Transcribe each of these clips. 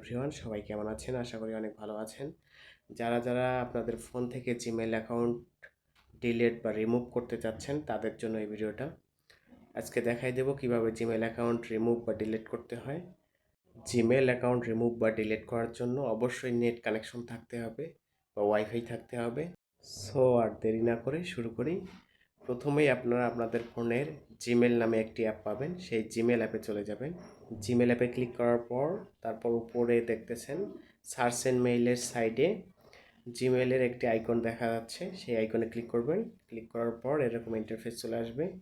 Everyone সবাই কেমন আছেন? আশা করি অনেক ভালো আছেন। যারা যারা আপনাদের ফোন থেকে জিমেল অ্যাকাউন্ট ডিলিট বা রিমুভ করতে চাচ্ছেন, তাদের জন্য এই ভিডিওটা। আজকে দেখাই দেব কীভাবে জিমেল অ্যাকাউন্ট রিমুভ বা ডিলিট করতে হয়। জিমেল অ্যাকাউন্ট রিমুভ বা ডিলিট করার জন্য অবশ্যই নেট কানেকশন থাকতে হবে বা ওয়াইফাই থাকতে হবে। সো আর দেরি না করে শুরু করি। প্রথমেই আপনারা আপনাদের ফোনের জিমেল নামে একটি অ্যাপ পাবেন। সেই জিমেল অ্যাপে চলে যাবেন। জিমেল অ্যাপে ক্লিক করার পর, তারপর উপরে দেখতেছেন সার্চ অ্যান্ড মেইলের সাইডে জিমেলের একটি আইকন দেখা যাচ্ছে। সেই আইকনে ক্লিক করবেন। ক্লিক করার পর এরকম ইন্টারফেস চলে আসবে।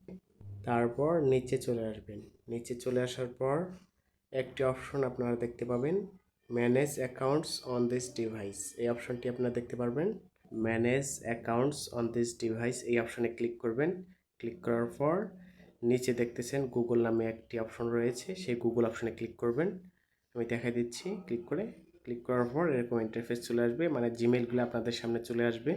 তারপর নিচে চলে আসবেন। নিচে চলে আসার পর একটি অপশন আপনারা দেখতে পাবেন। Manage accounts on this device এই অপশনটি আপনারা দেখতে পারবেন। Manage accounts on this device এই অপশনে ক্লিক করবেন। ক্লিক করার পর নিচে দেখতেছেন গুগল নামে একটি অপশন রয়েছে, সেই গুগল অপশনে ক্লিক করবেন। আমি দেখাই দিচ্ছি ক্লিক করে। ক্লিক করার পর এরকম ইন্টারফেস চলে আসবে মানে জিমেলগুলো আপনাদের সামনে চলে আসবে।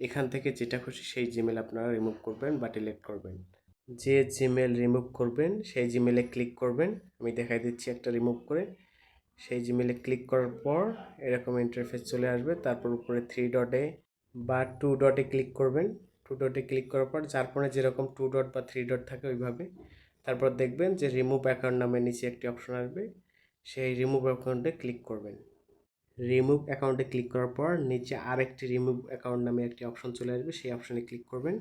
এখান থেকে যেটা খুশি সেই জিমেল আপনারা রিমুভ করবেন বা ডিলিট করবেন। যে জিমেল রিমুভ করবেন, সেই জিমেলে ক্লিক করবেন। আমি দেখাই দিচ্ছি একটা রিমুভ করে। সেই জিমেলে ক্লিক করার পর এরকম ইন্টারফেস চলে আসবে। তারপর উপরে থ্রি ডটে বা টু ডটে ক্লিক করবেন। টু ডটে ক্লিক করার পর যার ফোনে যেরকম টু ডট বা থ্রি ডট থাকে ওইভাবে তারপর দেখবেন যে রিমুভ অ্যাকাউন্ট নামে নিচে একটি অপশন আসবে। সেই রিমুভ অ্যাকাউন্টে ক্লিক করবেন। রিমুভ অ্যাকাউন্টে ক্লিক করার পর নিচে আরেকটি রিমুভ অ্যাকাউন্ট নামে একটি অপশন চলে আসবে, সেই অপশনে ক্লিক করবেন।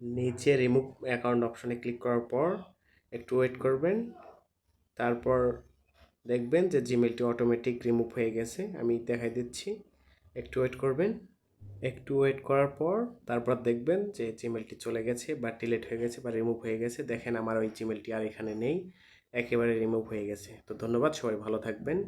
নিচে রিমুভ অ্যাকাউন্ট অপশনে ক্লিক করার পর একটু ওয়েট করবেন। তারপর দেখবেন যে জিমেলটি অটোমেটিক রিমুভ হয়ে গেছে, আমি দেখাই দিচ্ছি। একটু ওয়েট করবেন। একটু ওয়েট করার পর তারপর দেখবেন যে জিমেলটি চলে গেছে বা ডিলেট হয়ে গেছে বা রিমুভ হয়ে গেছে। দেখেন আমার ওই জিমেলটি আর এখানে নেই, একেবারে রিমুভ হয়ে গেছে। তো ধন্যবাদ, সবাই ভালো থাকবেন।